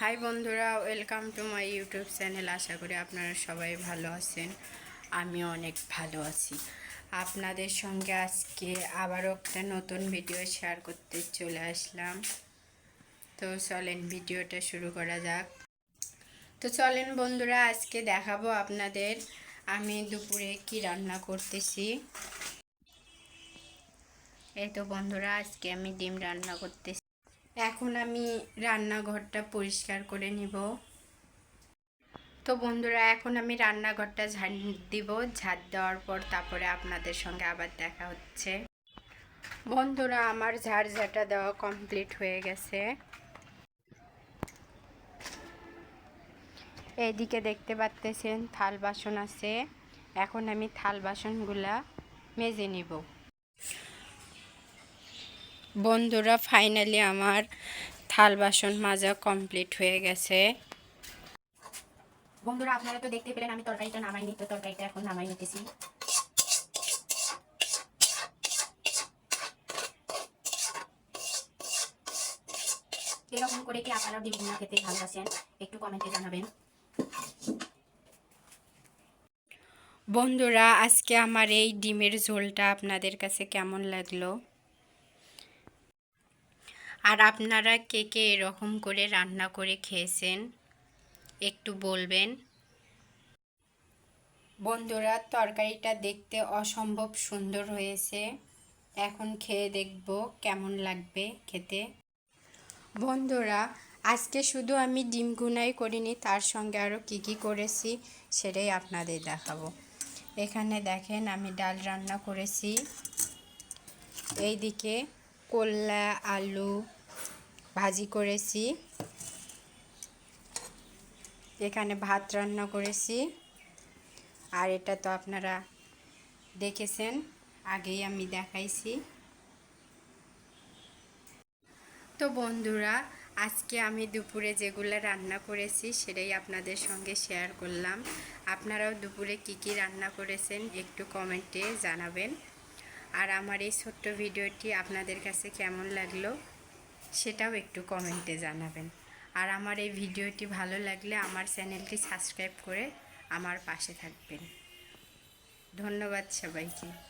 High বন্ধুরা, welcome to my YouTube channel. আশা করি আপনারা সবাই ভালো আছেন, আমিও অনেক ভালো আছি। আপনাদের সঙ্গে আজকে আবারও একটা নতুন ভিডিও শেয়ার করতে চলে আসলাম। তো চলেন ভিডিওটা শুরু করা যাক। তো চলেন বন্ধুরা, আজকে দেখাবো আপনাদের আমি দুপুরে কি রান্না করতেছি। এই তো বন্ধুরা, আজকে আমি ডিম রান্না করতেছি। এখন আমি রান্নাঘরটা পরিষ্কার করে নিব। তো বন্ধুরা, এখন আমি রান্নাঘরটা ঝাড় দিব। ঝাড় দেওয়ার পর তারপরে আপনাদের সঙ্গে আবার দেখা হচ্ছে। বন্ধুরা, আমার ঝাড় ঝাঁটা দেওয়া কমপ্লিট হয়ে গেছে। এইদিকে দেখতে পাচ্তেছেন থাল বাসন আছে। এখন আমি থাল বাসনগুলা মেজে নিব। বন্ধুরা ফাইনালি আমার থাল বাসন মাজা কমপ্লিট হয়ে গেছে। বন্ধুরা আপনারা তো দেখতে পেলেন আমি তরকারিটা নামাই নিতে তরকারিটা এখন নামাই নিতেছি। এরকম করে কি আপনারা ডিম ভুনা খেতে ভালোবাসেন? একটু কমেন্টে জানাবেন। বন্ধুরা আজকে আমার এই ডিমের ঝোলটা আপনাদের কাছে কেমন লাগল? আর আপনারা কে কে এরকম করে রান্না করে খেয়েছেন? একটু বলবেন। বন্ধুরা, তরকারিটা দেখতে অসম্ভব সুন্দর হয়েছে। এখন খেয়ে দেখব কেমন লাগবে খেতে। বন্ধুরা, আজকে শুধু আমি ডিম গুনাই করিনি, তার সঙ্গে আরও কী কী করেছি সেটাই আপনাদের দেখাবো। এখানে দেখেন আমি ডাল রান্না করেছি। এইদিকে কল্লা আলু ভাজি করেছি। এখানে ভাত রান্না করেছি। আর এটা তো আপনারা দেখেছেন, আগেই আমি দেখাইছি। তো বন্ধুরা, আজকে আমি দুপুরে যেগুলো রান্না করেছি সেটাই আপনাদের সঙ্গে শেয়ার করলাম। আপনারাও দুপুরে কি কি রান্না করেছেন একটু কমেন্টে জানাবেন। আর আমার এই ছোট্ট ভিডিওটি আপনাদের কাছে কেমন লাগল সেটাও একটু কমেন্টে জানাবেন। আর আমার এই ভিডিওটি ভালো লাগলে আমার চ্যানেলটি সাবস্ক্রাইব করে আমার পাশে থাকবেন। ধন্যবাদ সবাইকে।